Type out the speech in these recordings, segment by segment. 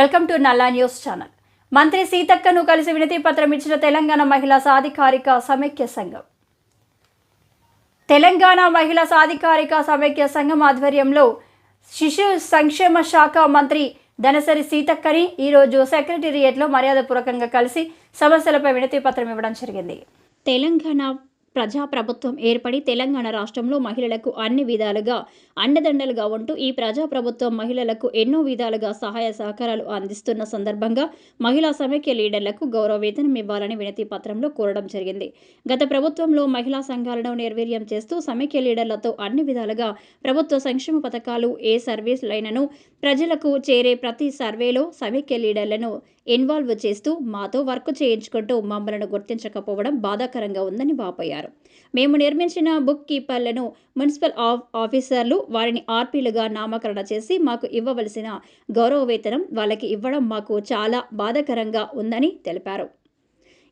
Welcome to Nalla news channel. మంత్రి సీతక్కను కలిసి వినతి పత్రం ఇచ్చిన తెలంగాణ మహిళా సాధికారిక సమైక్య సంఘం. తెలంగాణ మహిళా సాధికారిక సమైక్య సంఘం ఆధ్వర్యంలో శిశు సంక్షేమ శాఖ మంత్రి దనసరి సీతక్కని ఈరోజు సెక్రటేరియట్లో మర్యాదపూర్వకంగా కలిసి సమస్యలపై వినతి పత్రం ఇవ్వడం జరిగింది. తెలంగాణ ప్రజాప్రభుత్వం ఏర్పడి తెలంగాణ రాష్ట్రంలో మహిళలకు అన్ని విధాలుగా అండదండలుగా ఉంటూ ఈ ప్రజాప్రభుత్వం మహిళలకు ఎన్నో విధాలుగా సహాయ సహకారాలు అందిస్తున్న సందర్భంగా మహిళా సమైక్య లీడర్లకు గౌరవ వేతనం ఇవ్వాలని వినతి పత్రంలో కోరడం జరిగింది. గత ప్రభుత్వంలో మహిళా సంఘాలను నిర్వీర్యం చేస్తూ సమైక్య లీడర్లతో అన్ని విధాలుగా ప్రభుత్వ సంక్షేమ పథకాలు ఏ సర్వీస్ లైనను ప్రజలకు చేరే ప్రతి సర్వేలో సమైక్య లీడర్లను ఇన్వాల్వ్ చేస్తూ మాతో వర్క్ చేయించుకుంటూ మమ్మలను గుర్తించకపోవడం బాధాకరంగా ఉందని వాపోయారు. మేము నిర్మించిన బుక్ కీపర్లను మున్సిపల్ ఆఫ్ ఆఫీసర్లు వారిని ఆర్పీలుగా నామకరణ చేసి మాకు ఇవ్వవలసిన గౌరవ వేతనం వాళ్ళకి ఇవ్వడం మాకు చాలా బాధాకరంగా ఉందని తెలిపారు.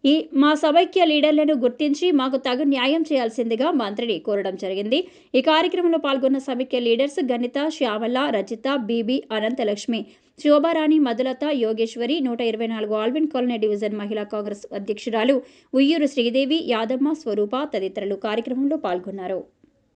ఈ మా సమైక్య లీడర్లను గుర్తించి మాకు తగు న్యాయం చేయాల్సిందిగా మంత్రిని కోరడం జరిగింది. ఈ కార్యక్రమంలో పాల్గొన్న సమైక్య లీడర్స్ గణిత శ్యామల రజిత బీబీ అనంతలక్ష్మి శోభారాణి మధులత యోగేశ్వరి నూట ఇరవై నాలుగు ఆల్విన్ కాలనీ డివిజన్ మహిళా కాంగ్రెస్ అధ్యక్షురాలు ఉయ్యూరు శ్రీదేవి యాదమ్మ స్వరూప తదితరులు కార్యక్రమంలో పాల్గొన్నారు.